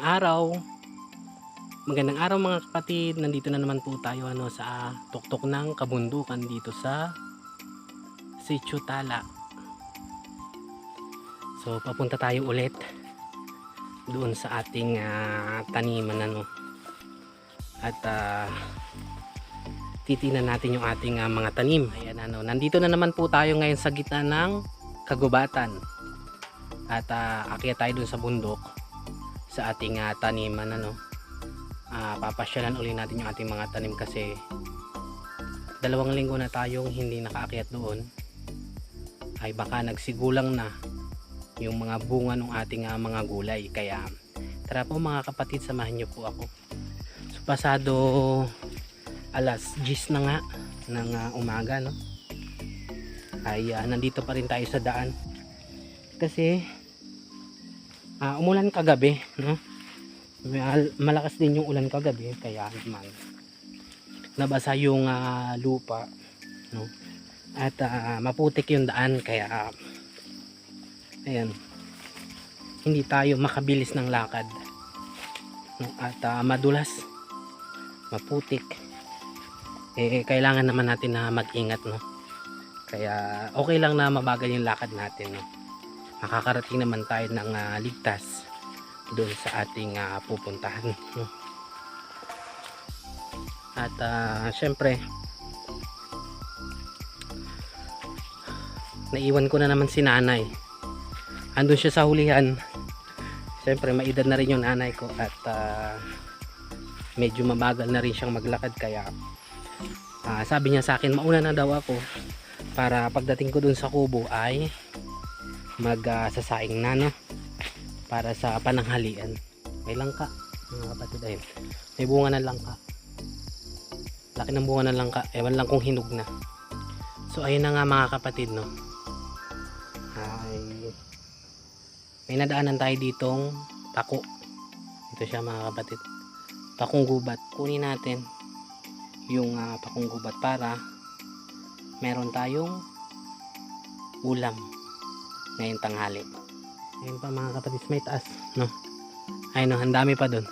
araw. Magandang araw mga kapatid. Nandito na naman po tayo ano sa tuktok ng kabundukan dito sa Sitio Tala. So papunta tayo ulit doon sa ating ah, taniman ano. At ah, titingnan natin yung ating ah, mga tanim. Ayan ano, nandito na naman po tayo ngayon sa gitna ng kagubatan. At uh, akyat tayo dun sa bundok sa ating ah, taniman ano. Ah, papasyalan uli natin yung ating mga tanim kasi dalawang linggo na tayong hindi nakaakyat doon. Ay baka nagsigulang na yung mga bunga ng ating ah, mga gulay. Kaya tara po mga kapatid, samahan niyo po ako. So pasado alas 10 na nga ng ah, umaga no. Ay ah, nandito pa rin tayo sa daan. Kasi ah, umulan kagabi, no? Mal- Malakas din yung ulan kagabi kaya naman nabasa yung ah, lupa, no? At ah, maputik yung daan kaya ayan hindi tayo makabilis ng lakad. No? At ah, madulas, maputik. Eh kailangan naman natin na mag-ingat, no? Kaya okay lang na mabagal yung lakad natin, no? Makakarating naman tayo ng ah, ligtas doon sa ating ah, pupuntahan no? at ah, syempre naiwan ko na naman si nanay andun siya sa hulihan syempre maedad na rin yung nanay ko at ah, medyo mabagal na rin siyang maglakad kaya ah, sabi niya sa akin mauna na daw ako para pagdating ko dun sa kubo ay magsasaing na no? Para sa pananghalian. May langka mga kapatid ayun. May bunga ng langka. Laki ng bunga ng langka. Ewan lang kung hinog na. So ayun na nga mga kapatid no? Ay may nadaanan tayo ditong pako ito siya mga kapatid. Pakong gubat. Kunin natin yung ah, pakong gubat para meron tayong ulam ngayong tanghali. Ayun pa mga kapatid, may taas, no? Ayun, no, ang dami pa doon.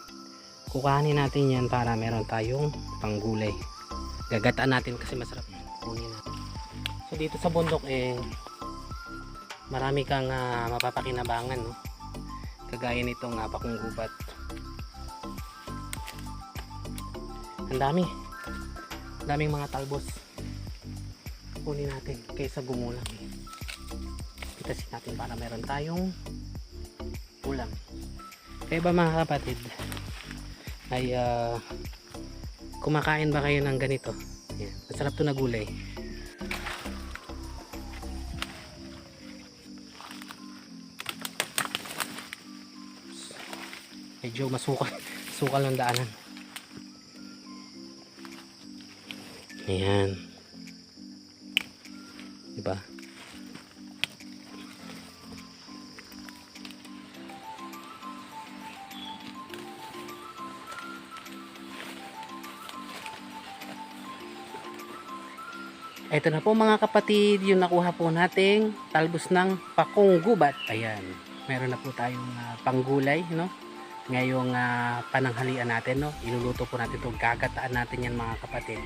Kukahanin natin yan para meron tayong panggulay. Gagataan natin kasi masarap yan. Kunin natin. So dito sa bundok eh, marami kang ah, mapapakinabangan, no? Kagaya nitong uh, pakunggubat. Ang dami. Ang daming mga talbos. Kunin natin kaysa gumulang eh pitasin natin para meron tayong ulam. Kaya ba mga kapatid? Ay ah, kumakain ba kayo ng ganito? Ayan, masarap to na gulay. Medyo masukal sukal ng daanan. Ayan. Diba Ito na po mga kapatid, yung nakuha po nating talbos ng pakong gubat. Ayan, meron na po tayong ah, panggulay, no? Ngayong ah, pananghalian natin, no? Iluluto po natin ito, gagataan natin yan mga kapatid.